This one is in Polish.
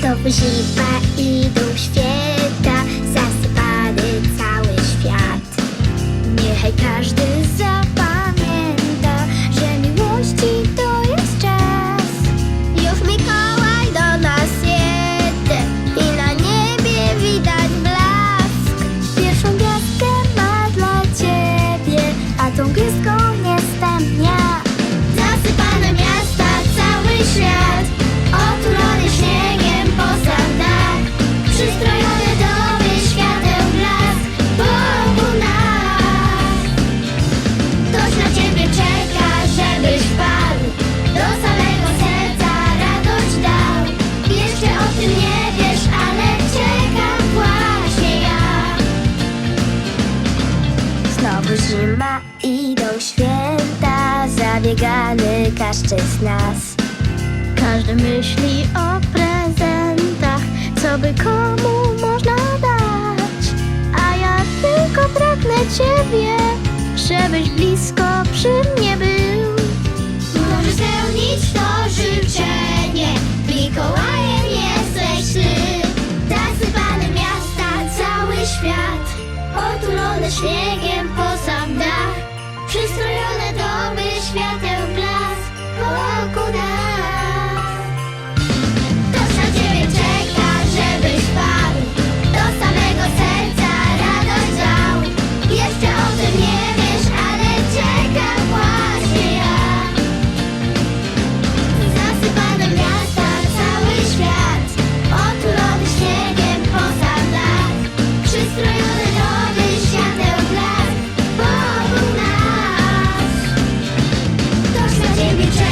Znowu zima idą święta, zasypany cały świat. Niechaj każdy zapamięta, że miłości to jest czas. Już Mikołaj do nas jedzie i na niebie widać blask. Pierwszą gwiazdkę ma dla ciebie, a tą gwiazdką jestem ja. Zasypane miasta, cały świat, zima, idą święta Zabiegany każdy z nas. Każdy myśli o prezentach Co by komu można dać. A ja tylko pragnę Ciebie Żebyś blisko przy mnie był. Może spełnić to życzenie Mikołajem jesteś Ty. Zasypane miasta, cały świat Otulone śniegiem Przystrojone domy, świateł can change.